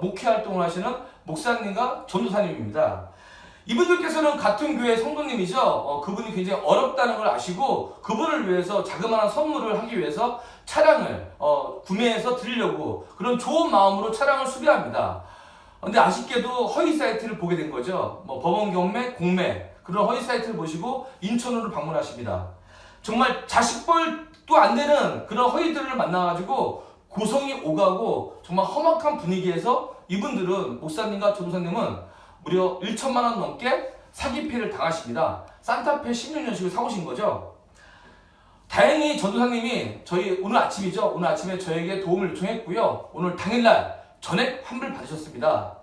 목회 활동을 하시는 목사님과 전도사님입니다. 이분들께서는 같은 교회 성도님이죠. 어, 그분이 굉장히 어렵다는 걸 아시고 그분을 위해서 자그마한 선물을 하기 위해서 차량을 어, 구매해서 드리려고 그런 좋은 마음으로 차량을 수리합니다. 근데 아쉽게도 허위 사이트를 보게 된 거죠. 뭐 법원 경매, 공매 그런 허위 사이트를 보시고 인천으로 방문하십니다. 정말 자식벌도 안 되는 그런 허위들을 만나가지고 고성이 오가고 정말 험악한 분위기에서 이분들은 목사님과 전도사님은 무려 1천만 원 넘게 사기 피해를 당하십니다. 산타페 16년식을 사오신 거죠. 다행히 전도사님이 저희 오늘 아침이죠. 오늘 아침에 저에게 도움을 요청했고요. 오늘 당일날 전액 환불 받으셨습니다.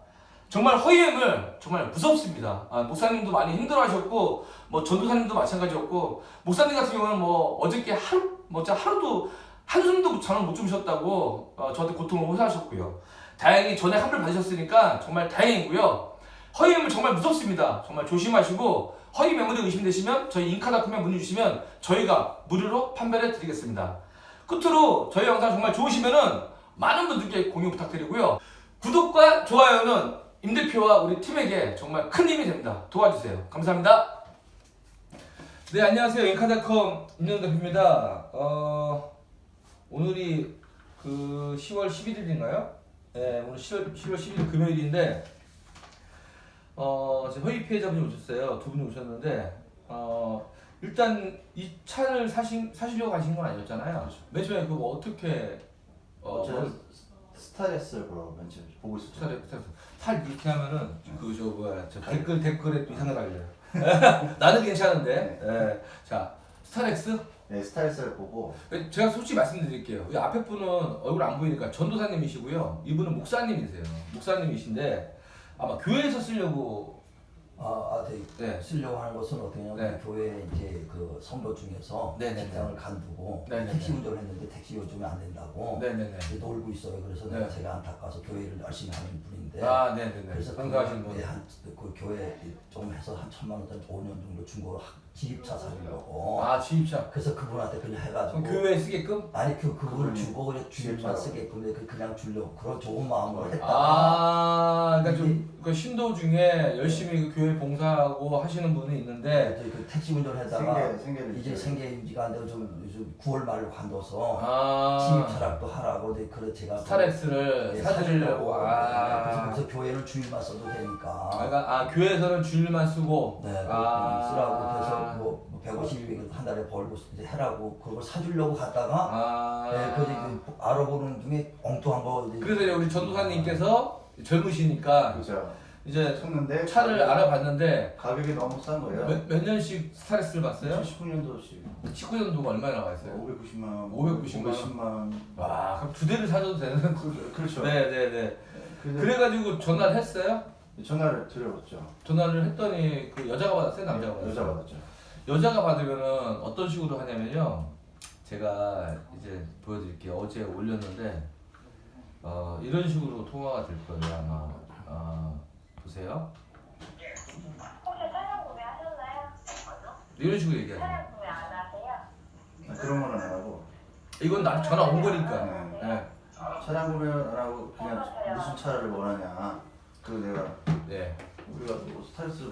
정말 허위행을 정말 무섭습니다. 아, 목사님도 많이 힘들어하셨고 뭐 전도사님도 마찬가지였고 목사님 같은 경우는 뭐 어저께 하루 뭐 하루도 한숨도 잠을 못 주무셨다고 어, 저한테 고통을 호소하셨고요. 다행히 전에 환불 받으셨으니까 정말 다행이고요. 허위행을 정말 무섭습니다. 정말 조심하시고 허위 매물이 의심되시면 저희 인카닷컴에 문의 주시면 저희가 무료로 판별해 드리겠습니다. 끝으로 저희 영상 정말 좋으시면은 많은 분들께 공유 부탁드리고요. 구독과 좋아요는 임 대표와 우리 팀에게 정말 큰 힘이 됩니다. 도와주세요. 감사합니다. 네, 안녕하세요. 인카닷컴 임영 대표입니다. 어, 오늘이 그 10월 11일인가요? 네, 오늘 10월, 10월 11일 금요일인데, 어, 지금 허위 피해자분이 오셨어요. 두 분이 오셨는데, 어, 일단 이 차를 사신, 사시려고 가신 건 아니었잖아요. 맨 처음에 그거 어떻게, 어, 어, 제가 스타레스를 보러 맨 처음 보고 있었죠. 스타렉 스타렉 살 이렇게 하면은 그 저 뭐야 저 댓글 댓글에 또 이상하게 달려요. 나는 괜찮은데. 예. 자 스타렉스 네, 스타레스를 보고 제가 솔직히 말씀드릴게요. 이 앞에 분은 얼굴 안 보이니까 전도사님이시고요. 이분은 목사님이세요. 목사님이신데 아마 교회에서 쓰려고 아, 아, 네. 네. 쓰려고 하는 것은 어떻게 하냐면 네. 교회 이제 그 성도 중에서 네, 네, 직장을 간두고 네, 네, 택시 네. 운전을 했는데 택시 요즘에 안 된다고 네네네. 이제 놀고 있어요. 그래서 네. 내가 제가 안타까워서 교회를 열심히 하는 분인데 아 네네네. 그래서 분. 네, 한, 그 교회 좀 해서 한 천만 원짜리 5년 정도 준 거로 지입차 사려고. 아 지입차. 그래서 그분한테 그냥 해가지고. 교회에 쓰게끔. 아니 그 그분을 그분이 주고 그냥 주입만 지입차로. 쓰게끔 그- 그냥 주려고 그런 좋은 마음으로 했다가. 아, 그러니까 좀그 신도 중에 열심히 그 교회 봉사하고 하시는 분이 있는데 이제 그 택시 운전하다가 생계 생계를 이제 생계 유지가 안 되고 좀 요즘 9월 말로 관둬서 아. 철학도 하라고 네, 그래 제가 스타렉스를 네, 사드리려고. 네, 아, 그래서 교회는 주일만 써도 되니까. 아, 그러니까 아 교회에서는 주일만 쓰고. 네 아. 쓰라고 그래서 뭐 150일 한 달에 벌고 이제 해라고 그걸 사주려고 갔다가 아 네, 그 이제 그 알아보는 중에 엉뚱한 거 이제 그래서 이제 우리 전도사님께서 젊으시니까 그죠. 이제 쳤는데 차를 알아봤는데 가격이 너무 싼 거예요. 몇, 몇 년씩 스타렉스를 봤어요? 19년도씩 19년도가 얼마나 나와 있어요? 590만 원, 590만 원. 510만 원. 와 그럼 두 대를 사줘도 되는 그, 그렇죠. 네네네 그래서 그래가지고 전화를 했어요? 전화를 드려봤죠. 전화를 했더니 그 여자가 받았어요? 남자가 받았어요? 여자 받았죠. 여자가 받으면은 어떤 식으로 하냐면요. 제가 이제 보여드릴게요. 어제 올렸는데 어, 이런 식으로 통화가 될 거예요 아마. 어, 보세요. 혹시 차량 구매 하셨나요? 이런 식으로 얘기하죠. 차량 구매 안 하세요? 아, 그런 거는 안 하고 이건 나 전화 온 거니까. 네. 네. 차량 구매를 하고 그냥 무슨 차를 원하냐. 그 내가 네. 우리가 뭐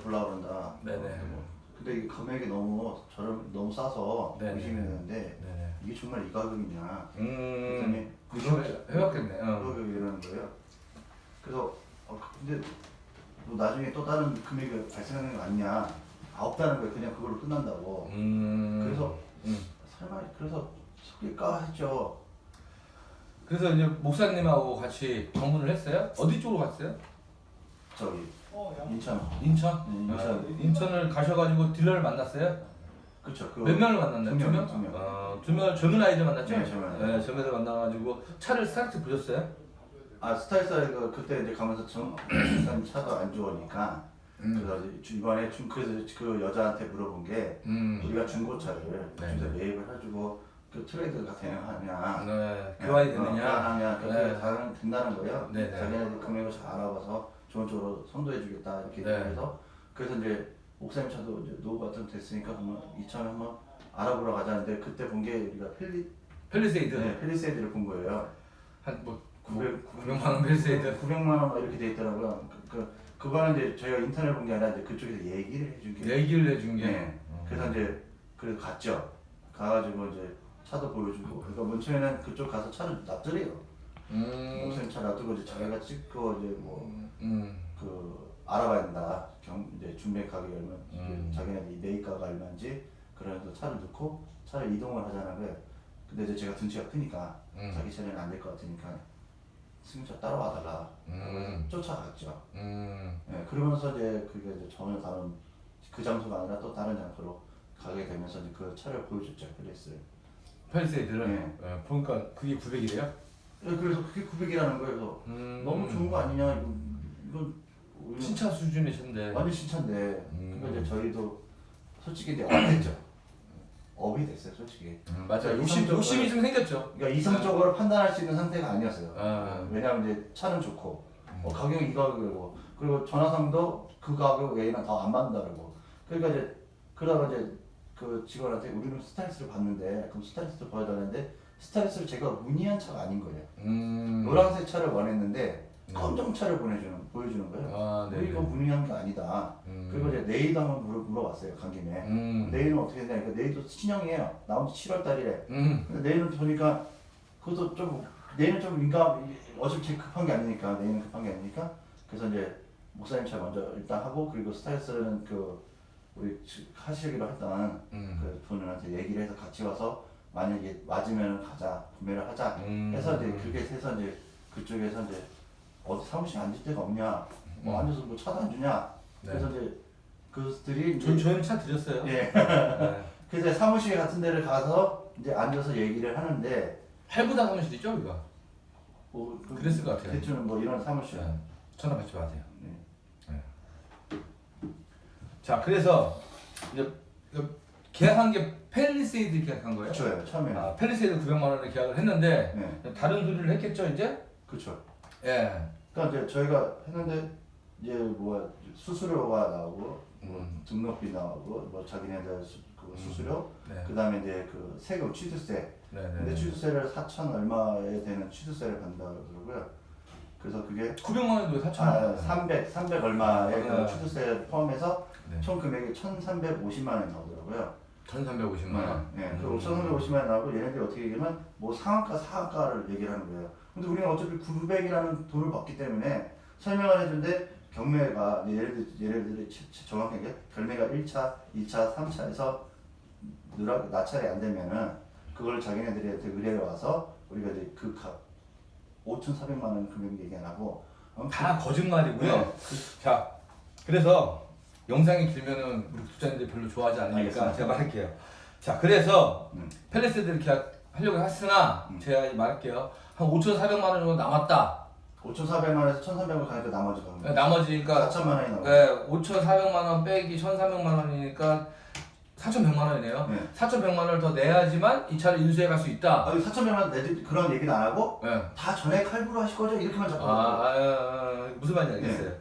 보려고 그런다. 네네. 근데 이 금액이 너무 저렴 너무 싸서 네네. 의심이 되는데 네네. 이게 정말 이 가격이냐. 음. 그랬더니 그거 해봤겠네. 어. 가격이 이러는 거예요. 그래서 어, 근데 뭐 나중에 또 다른 금액이 발생하는 거 아니냐. 아, 없다는 거예요. 그냥 그걸로 끝난다고. 음. 그래서 음. 설마 그래서 속일까 했죠. 그래서 이제 목사님하고 같이 방문을 했어요? 어디 쪽으로 갔어요? 저기 인천. 인천? 네, 인천. 아, 인천을 가셔가지고 딜러를 만났어요? 그쵸. 그몇 명을 만났나요? 두두 명, 명? 두 명. 어, 두 명, 젊은 아이들 만났죠? 네, 젊은 아이들. 네, 젊은 아이들 만나가지고 차를 스타트 보셨어요? 아 스타일사이가 그때 이제 가면서 정 일단 차도 안 좋으니까 음. 그래서 이제 이번에 좀 그래서 그 여자한테 물어본 게 음. 우리가 중고차를 네. 매입을 해주고 그 트레이드가 되느냐 네, 교환이 어, 되느냐? 교환하냐 그렇게 네. 다 된다는 거예요. 네, 네. 자기네들 금액을 잘 알아봐서 좋은 쪽으로 선도해주겠다 이렇게 네. 얘기해서 그래서 이제 목사님 차도 이제 노후가 좀 됐으니까 그러면 이참에 한번 알아보러 가자는데 그때 본 게 우리가 필리 펠리세이드 네, 펠리세이드를 본 거예요. 한뭐 900, 900만 원 펠리세이드 900만 원막 이렇게 돼 있더라고요. 그, 그 그거는 이제 저희가 인터넷 본 게 아니라 이제 그쪽에서 얘기를 해준 게. 얘기를 해준 게 네. 그래서 이제 그래서 갔죠. 가가지고 이제 차도 보여주고. 그러니까 먼 처음에는 그쪽 가서 차를 놔드래요. 음, 무슨 차 놔두고 이제 자기가 찍고 이제 뭐 음, 그 알아봐야 된다. 경 이제 중매 가격이 얼마, 음. 자기네 이 매입가가 얼마인지 그래서 차를 넣고 차를 이동을 하자는 거예요. 근데 이제 제가 등치가 크니까 음. 자기 차량은 안될 것 같으니까 승차 따라와 달라. 음. 쫓아갔죠. 음, 예, 그러면서 이제 그게 이제 전혀 다른 그 장소가 아니라 또 다른 장소로 가게 되면서 이제 그 차를 보여줬죠 플레이스를. 펠리세이드를 네. 예, 보니까 그게 900이래요? 예, 그래서 그게 900이라는 거예요. 그래서 음, 너무 좋은 거 아니냐 이건 이건 신차 수준의 차인데 완전 신차인데 음. 그러니까 이제 저희도 솔직히 이제 업이 됐죠. 업이 됐어요 솔직히. 음, 맞아요 그러니까 욕심, 이성적으로- 욕심이 좀 생겼죠 그러니까 이성적으로 판단할 수 있는 상태가 아니었어요. 아. 왜냐하면 이제 차는 좋고 음. 어, 가격이 이 가격이고 그리고 전화상도 그 가격 외에는 더 안 받는다 그러고 그러니까 이제 그러다가 이제 그 직원한테 우리는 스타일스를 봤는데 그럼 스타일스를 보여달라는데 스타일스를 제가 문의한 차가 아닌 거예요. 음. 노란색 차를 원했는데 음. 검정 차를 보내주는 보여주는 거예요. 아, 네. 우리가 문의한 게 아니다. 음. 그리고 이제 내일도 한번 물어, 물어봤어요 간 김에. 음. 내일은 어떻게 되냐? 그러니까 내일도 친형이에요. 나온 지 7월 달이래. 음. 근데 내일은 보니까 그것도 좀 내일은 좀 민감 어차피 급한 게 아니니까 내일은 급한 게 아니니까 그래서 이제 목사님 차 먼저 일단 하고 그리고 스타일스는 그 우리 지- 하시기로 했던 음. 그 분한테 얘기를 해서 같이 와서 만약에 맞으면 가자 구매를 하자 음. 해서 이제 그렇게 해서 이제 그쪽에서 이제 어디 사무실 앉을 데가 없냐 뭐 음. 앉아서 뭐 차도 안 주냐 네. 그래서 이제 그들이 이제 저희는 차 드렸어요 예 네. 그래서 사무실 같은 데를 가서 이제 앉아서 얘기를 하는데 할부다 사무실이죠 우리가 뭐 그- 그랬을 것 같아요. 대충 뭐 이런 사무실. 네. 전화 받지 마세요 네. 자 그래서 이제 그 계약한 게 펠리세이드 계약한 거예요? 그렇죠. 처음에 는. 아, 펠리세이드 900만 원에 계약을 했는데 네. 다른 소리를 했겠죠 이제? 그렇죠. 예. 그러니까 이제 저희가 했는데 이제 뭐 수수료가 나오고 뭐 음. 등록비 나오고 뭐 자기네들 수, 그 수수료 네. 그다음에 이제 그 세금 취득세. 근데 네네. 취득세를 4천 얼마에 되는 취득세를 받는다 그러더라고요. 그래서 그게 900만 원도 왜 4천 아, 원? 300 300 얼마의 그 네. 취득세 포함해서 네. 총 금액이 1,350만 원이 나오더라고요. 1,350만 원. 네, 그 음. 5,350만 원 나오고 얘네들이 어떻게 얘기하면 뭐 상한가 상한가를 얘기를 하는 거예요. 근데 우리는 어차피 900이라는 돈을 받기 때문에 설명을 해준데 경매가 예를 들 예를 들어 정확하게 경매가 1차, 2차, 3차에서 누락 나찰이 안 되면은 그걸 자기네들한테 의뢰를 와서 우리가 이제 그 값 5,400만 원 금액 얘기 안 하고 아무튼 다 거짓말이고요. 네. 자, 그래서 영상이 길면은 우리 구독자님들 별로 좋아하지 않으니까 알겠습니다. 제가 말할게요. 자, 그래서 음. 펠리세이드를 계약 하려고 했으나 음. 제가 말할게요. 한 5,400만 원 정도 남았다. 5,400만 원에서 1,300원 가니까 나머지가 네, 나머지니까 4천만 원이 나오고 네, 5,400만 원 빼기 1,300만 원이니까 4,100만 원이네요. 네. 4,100만 원을 더 내야지만 이 차를 인수해 갈 수 있다. 아니 4,100만 원 내지 그런 얘기는 안 하고 네. 다 전액 할부로 하실 거죠? 이렇게만 자꾸 아, 아, 아, 무슨 말인지 알겠어요.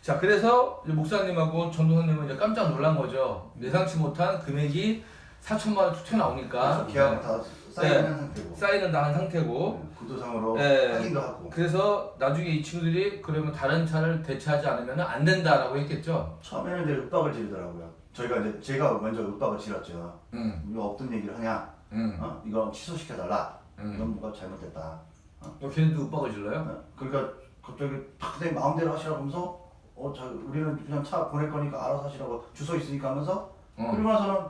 자, 그래서 이제 목사님하고 전도사님은 이제 깜짝 놀란 거죠. 예상치 못한 금액이 4천만 원 튀어나오니까 계약은 다 쌓이는 네. 상태고 사인은 다 한 상태고 네, 구도상으로 네. 확인도 하고 그래서 나중에 이 친구들이 그러면 다른 차를 대체하지 않으면 안 된다라고 했겠죠. 처음에는 이제 윽박을 지르더라고요. 저희가 이제 제가 먼저 윽박을 지렀죠. 음, 이거 없던 얘기를 하냐? 음, 어? 이거 취소시켜 달라. 음. 이건 뭐가 잘못됐다. 어, 걔네도 윽박을 질러요? 어? 그러니까 갑자기 탁내 마음대로 하시라고 하면서 어, 자, 우리는 그냥 차 보낼 거니까 알아서 하시라고 주소 있으니까 하면서 어, 그리고 나서는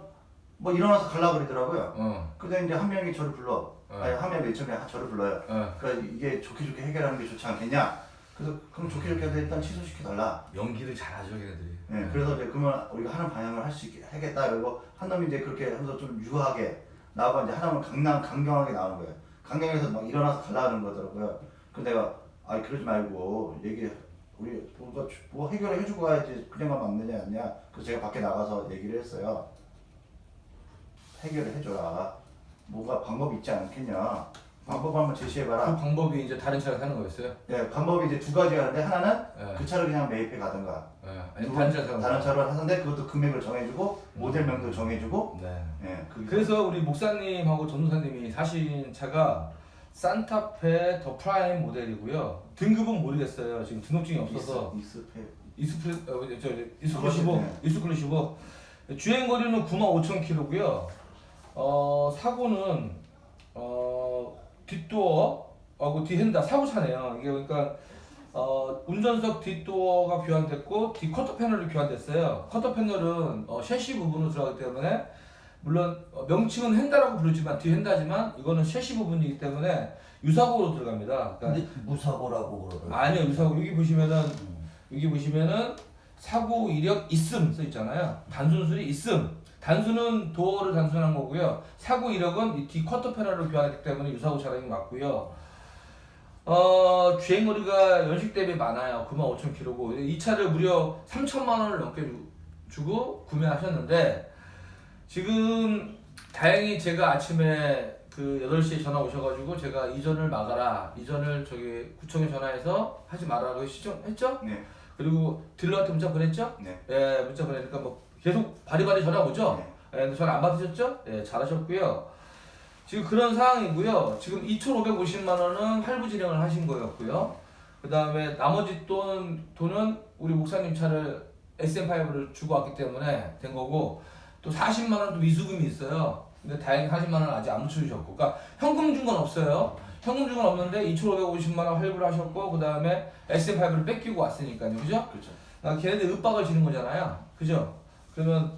뭐 일어나서 갈라 그러더라고요. 어, 근데 이제 한 명이 저를 불러. 어. 아니 한 명이 맨 처음에 저를 불러요. 어. 그러니까 이게 좋게 좋게 해결하는 게 좋지 않겠냐? 그래서 그럼 좋게 좋게 해서 일단 취소시켜 달라. 연기를 잘하죠, 걔네들이. 네, 그래서 이제 그러면 우리가 하는 방향을 할 수 있게 하겠다. 그리고 한 놈이 이제 그렇게 하면서 좀 유하게 나하고 이제 하나는 강남 강경하게 나오는 거예요. 강경에서 막 일어나서 갈라는 거더라고요. 그래서 내가 아 그러지 말고 얘기 우리 뭔가 주- 뭐 해결을 해주고 가야지 그냥 가면 안 되냐 않냐. 그래서 제가 밖에 나가서 얘기를 했어요. 해결을 해줘라. 뭐가 방법이 있지 않겠냐. 방법 한번 그 제시해봐라. 방법이 이제 다른 차를 사는 거였어요? 예, 방법이 이제 두 가지가 있는데 하나는 예. 그 차를 그냥 매입해 가든가 예. 두 아니면 다른 차를 번- 사는 다른 거. 차를 하는데 그것도 금액을 정해주고 음. 모델명도 정해주고 네. 예, 그게 그래서 우리 목사님하고 전도사님이 사신 차가 산타페 더 프라임 모델이고요. 등급은 모르겠어요. 지금 등록증이 없어서 이스, 이스페 이스플 어, 저, 저, 이스클루시브 네. 이스클루시브 주행 거리는 9만 5천 킬로고요. 어 사고는 어 뒷도어하고 뒤핸다 사고 차네요. 이게 그러니까 어 운전석 뒷도어가 교환됐고 뒤 커터 패널이 교환됐어요. 커터 패널은 어, 셰시 부분으로 들어가기 때문에 물론 어, 명칭은 핸다라고 부르지만 뒤 핸다지만 이거는 셰시 부분이기 때문에 유사고로 들어갑니다. 그러니까 근데 무사고라고 그러더라고요. 아니요 유사고 여기 보시면은 음. 여기 보시면은 사고 이력 있음 써 있잖아요. 단순술이 있음. 단순은 도어를 단순한 거고요. 사고 이력은 이뒤 커터 패널을 교환했기 때문에 유사고 차량이 맞고요. 어 주행 거리가 연식 대비 많아요. 9만 5천 킬로고 이 차를 무려 3천만 원을 넘게 주- 주고 구매하셨는데 지금 다행히 제가 아침에 그 8시에 전화 오셔가지고 제가 이전을 막아라 이전을 저기 구청에 전화해서 하지 말라고 시청했죠? 네, 그리고 딜러한테 문자 보냈죠? 네. 예, 문자 보내니까 뭐 계속 바리바리 전화 오죠? 네. 예, 근데 전화 안 받으셨죠? 예, 잘하셨고요. 지금 그런 상황이고요. 지금 2,550만 원은 할부 진행을 하신 거였고요. 그 다음에 나머지 돈, 돈은 우리 목사님 차를 SM5를 주고 왔기 때문에 된 거고 또 40만 원도 미수금이 있어요. 근데 다행히 40만 원은 아직 안 주셨고 그러니까 현금 준 건 없어요. 현금 준 건 없는데 2,550만 원 할부를 하셨고 그 다음에 SM5를 뺏기고 왔으니까요. 그죠? 그렇죠. 아, 걔네들 윽박을 지는 거잖아요. 그죠? 그러면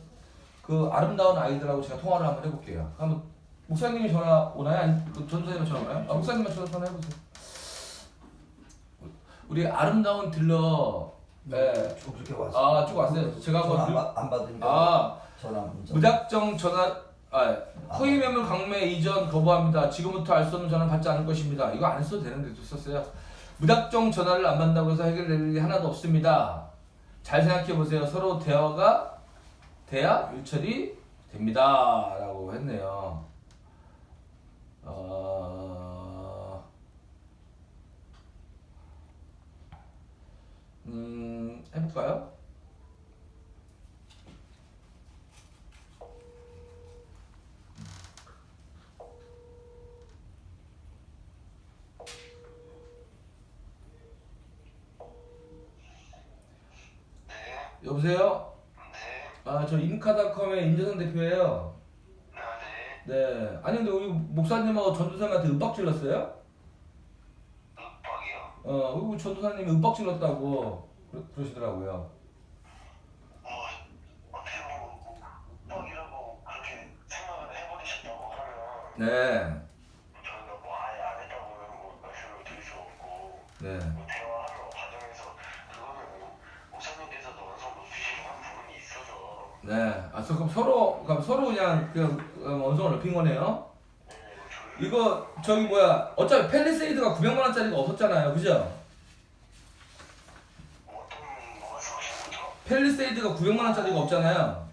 그 아름다운 아이들하고 제가 통화를 한번 해볼게요. 한번 목사님이 전화 오나요? 아니 그 전도사님이 전화 오나요? 아, 목사님만 전화 해보세요. 우리 아름다운 딜러 네. 쭉 그렇게 왔어. 아, 쭉 왔어요. 제가 전화 안, 한번 받- 안 받으니까 아 전화 문자. 무작정 전화 아 허위 매물 강매 이전 거부합니다. 지금부터 알 수 없는 전화 받지 않을 것입니다. 이거 안 써도 되는데 또 썼어요. 무작정 전화를 안 받는다고 해서 해결될 일이 하나도 없습니다. 잘 생각해 보세요. 서로 대화가 돼야 일처리 됩니다 라고 했네요. 어... 음 해볼까요? 여보세요? 아, 저 인카닷컴의 임재선 대표예요. 네. 아니, 근데 우리 목사님하고 전도사님한테 윽박 질렀어요? 어, 그리고 전도사님이 윽박 질렀다고 그러, 그러시더라고요. 네. 네. 네. 아, 서- 그럼 서로, 그럼 서로 그냥, 그냥 음, 원성을 높인 거네요? 이거, 저기 뭐야, 어차피 펠리세이드가 900만원짜리가 없었잖아요. 그죠? 펠리세이드가 900만원짜리가 없잖아요.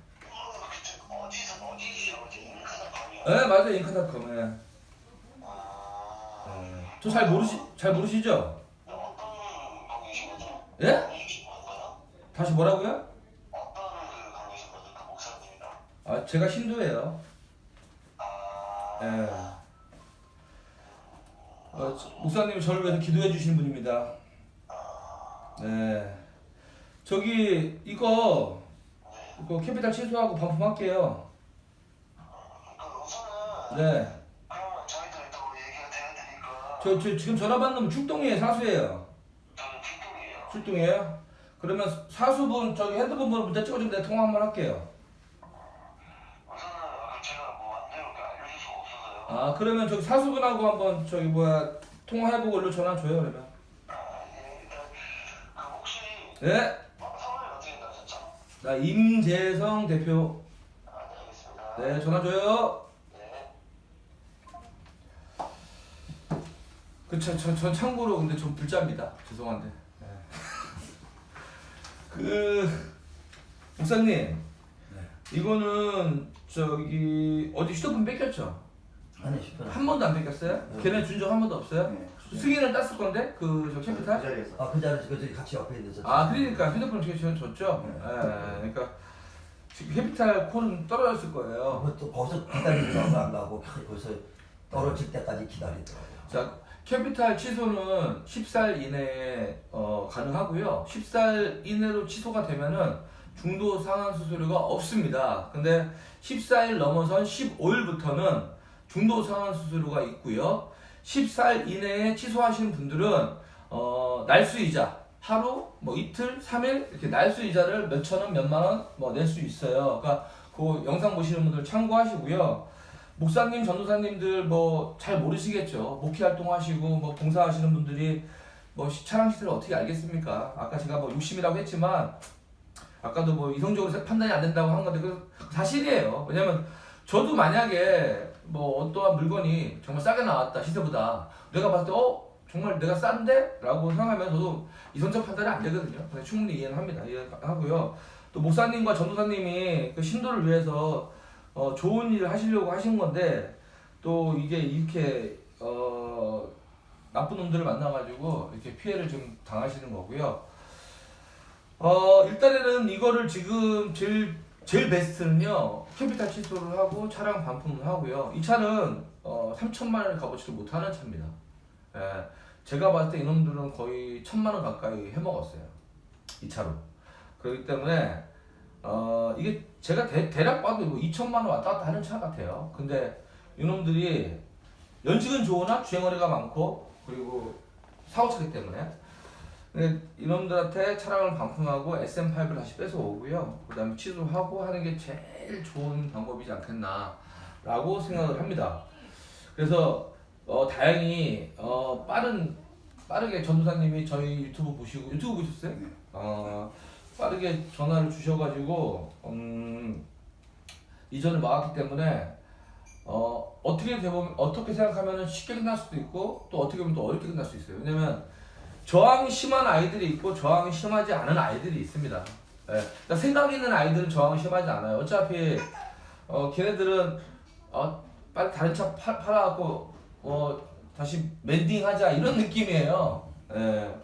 네, 맞아요. 인카닷컴. 예. 저잘 모르시, 잘 모르시죠? 예? 다시 뭐라고요? 아, 제가 신도예요. 예. 어, 저- 목사님이 저를 위해서 기도해 주시는 분입니다. 네. 저기 이거 이거 캐피탈 취소하고 반품할게요. 네. 저, 저 지금 전화 받는 분 출동이에요, 사수예요. 출동이에요? 그러면 사수분 저기 핸드폰 번호 문자 찍어주면 내가 통화 한번 할게요. 아 그러면 저기 사수분하고 한번 저기 뭐야 통화해보고 일로 전화 줘요 그러면. 네. 나 임재성 대표. 네 전화 줘요. 그저 저, 저 참고로 근데 좀 불자입니다. 죄송한데. 네. 그 목사님 이거는 저기 어디 휴대폰 뺏겼죠? 아니 실패. 한 번도 안 뺏겼어요? 네. 걔네 준 적 한 번도 없어요? 네. 승인을 땄을 건데 그저 그? 자리에서. 아그 자리에서 그 같이 옆에 있어서. 아 그러니까 휴대폰 어떻게 지원 줬죠? 네. 예, 그러니까 지금 캐피탈 콜은 떨어졌을 거예요. 그것도 거기서 기다리더라고 안 가고 거기서 떨어질 때까지 기다리더라고요. 자, 캐피탈 취소는 10살 이내에 어, 가능하고요. 10살 이내로 취소가 되면은 중도 상환 수수료가 없습니다. 근데 14일 넘어선 15일부터는 중도 상환 수수료가 있고요. 10살 이내에 취소하시는 분들은 어, 날수 이자 하루, 뭐 이틀, 3일 이렇게 날수 이자를 몇천 원, 몇만 원 뭐 낼 수 있어요. 그러니까 그 영상 보시는 분들 참고하시고요. 목사님, 전도사님들 뭐 잘 모르시겠죠. 목회 활동하시고 뭐 봉사하시는 분들이 뭐 시- 차량 시세를 어떻게 알겠습니까? 아까 제가 뭐 욕심이라고 했지만 아까도 뭐 이성적으로 판단이 안 된다고 한 건데 그 사실이에요. 왜냐면 저도 만약에 뭐 어떠한 물건이 정말 싸게 나왔다 시세보다 내가 봤을 때 어? 정말 내가 싼데? 라고 생각하면 저도 이성적 판단이 안 되거든요. 충분히 이해는 합니다. 이해하고요. 또 목사님과 전도사님이 그 신도를 위해서 어, 좋은 일을 하시려고 하신 건데 또 이게 이렇게 어, 나쁜 놈들을 만나가지고 이렇게 피해를 좀 당하시는 거고요. 어, 일단에는 이거를 지금 제일 제일 베스트는요 캐피탈 취소를 하고 차량 반품을 하고요. 이 차는 어, 3천만 원을 값어치를 못하는 차입니다. 예, 제가 봤을 때 이놈들은 거의 천만 원 가까이 해먹었어요. 이 차로. 그렇기 때문에 어, 이게 제가 대, 대략 봐도 뭐 2천만 원 왔다 갔다 하는 차 같아요. 근데 이놈들이 연식은 좋으나 주행거리가 많고 그리고 사고차기 때문에 근데 이놈들한테 차량을 반품하고 SM5를 다시 뺏어오고요. 그 다음에 취소하고 하는 게 제일 좋은 방법이지 않겠나라고 생각을 합니다. 그래서 어, 다행히 어, 빠른 빠르게 전도사님이 저희 유튜브 보시고 유튜브 보셨어요? 네. 어, 빠르게 전화를 주셔가지고 음, 이전을 막았기 때문에 어, 어떻게 되면 어떻게 생각하면 쉽게 끝날 수도 있고 또 어떻게 보면 또 어렵게 끝날 수 있어요. 왜냐면 저항이 심한 아이들이 있고 저항이 심하지 않은 아이들이 있습니다. 예. 그러니까 생각 있는 아이들은 저항이 심하지 않아요. 어차피 어, 걔네들은 어, 빨리 다른 차 팔, 팔아갖고 어, 다시 멘딩하자 이런 느낌이에요. 예.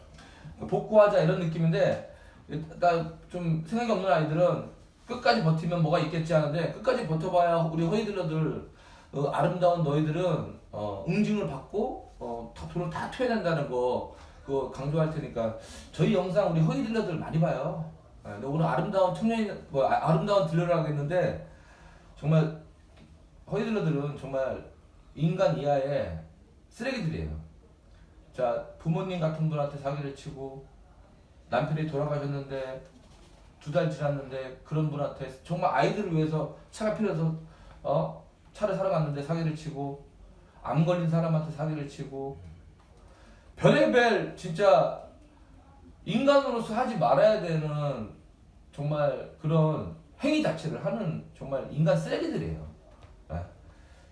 복구하자 이런 느낌인데 일단 좀 생각이 없는 아이들은 끝까지 버티면 뭐가 있겠지 하는데 끝까지 버텨봐야 우리 허이들러들 어, 아름다운 너희들은 어, 응징을 받고 어, 다 돈을 다 토해야 된다는 거 그거 강조할 테니까 저희 영상 우리 허이들러들 많이 봐요. 예, 근데 오늘 아름다운 청년 뭐 아, 아름다운 딜러라고 했는데 정말 허이들러들은 정말 인간 이하의 쓰레기들이에요. 자 부모님 같은 분한테 사기를 치고 남편이 돌아가셨는데 두 달 지났는데 그런 분한테 정말 아이들을 위해서 차가 필요해서 어 차를 사러 갔는데 사기를 치고 암 걸린 사람한테 사기를 치고 별의별 진짜 인간으로서 하지 말아야 되는 정말 그런 행위 자체를 하는 정말 인간 쓰레기들이에요. 예.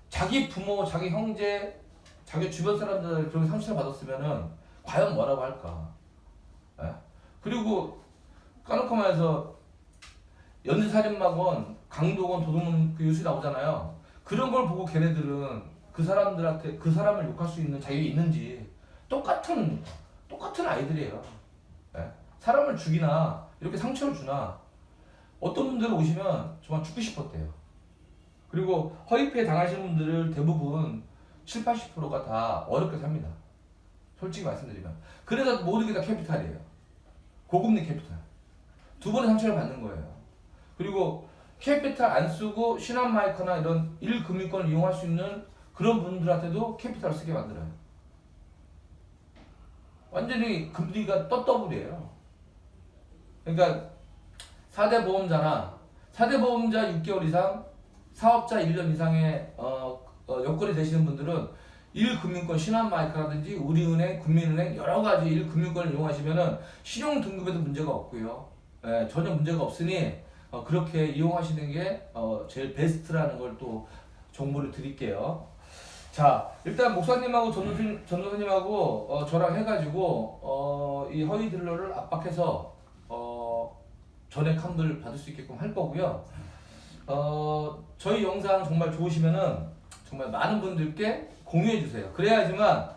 자기 부모, 자기 형제, 자기 주변 사람들 그런 상처를 받았으면은 과연 뭐라고 할까? 예? 그리고 까놓고 말해서 연쇄살인마건, 강도건, 도둑놈 그 뉴스 나오잖아요. 그런 걸 보고 걔네들은 그 사람들한테 그 사람을 욕할 수 있는 자격이 있는지 똑같은 똑같은 아이들이에요. 예? 사람을 죽이나 이렇게 상처를 주나 어떤 분들 오시면 정말 죽고 싶었대요. 그리고 허위 피해 당하시는 분들을 대부분 7, 80%가 다 어렵게 삽니다. 솔직히 말씀드리면. 그래서 모든 게 다 캐피탈이에요. 고금리 캐피탈. 두 번의 상처를 받는 거예요. 그리고 캐피탈 안 쓰고 신한 마이커나 이런 1금융권을 이용할 수 있는 그런 분들한테도 캐피탈을 쓰게 만들어요. 완전히 금리가 떴더블이에요. 그러니까 4대 보험자나 4대 보험자 6개월 이상, 사업자 1년 이상의 어, 어, 여건이 되시는 분들은 1금융권 신한마이크라든지 우리은행, 국민은행 여러 가지 1금융권을 이용하시면은 신용 등급에도 문제가 없고요. 예, 전혀 문제가 없으니 어, 그렇게 이용하시는 게 어, 제일 베스트라는 걸 또 정보를 드릴게요. 자, 일단 목사님하고 전도사님, 전도사님하고 어, 저랑 해가지고 어, 이 허위 딜러를 압박해서 어, 전액 환불 받을 수 있게끔 할 거고요. 어, 저희 영상 정말 좋으시면은 정말 많은 분들께 공유해 주세요. 그래야지만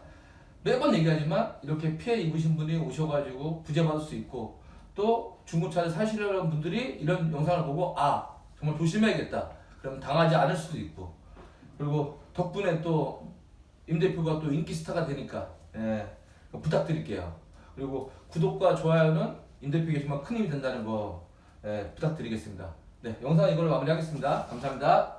매번 얘기하지만 이렇게 피해 입으신 분이 오셔가지고 구제받을 수 있고 또 중고차를 사시려는 분들이 이런 영상을 보고 아 정말 조심해야겠다. 그러면 당하지 않을 수도 있고 그리고 덕분에 또 임 대표가 또 인기 스타가 되니까 예, 부탁드릴게요. 그리고 구독과 좋아요는 임 대표에게 정말 큰 힘이 된다는 거 예, 부탁드리겠습니다. 네, 영상 이걸로 마무리하겠습니다. 감사합니다.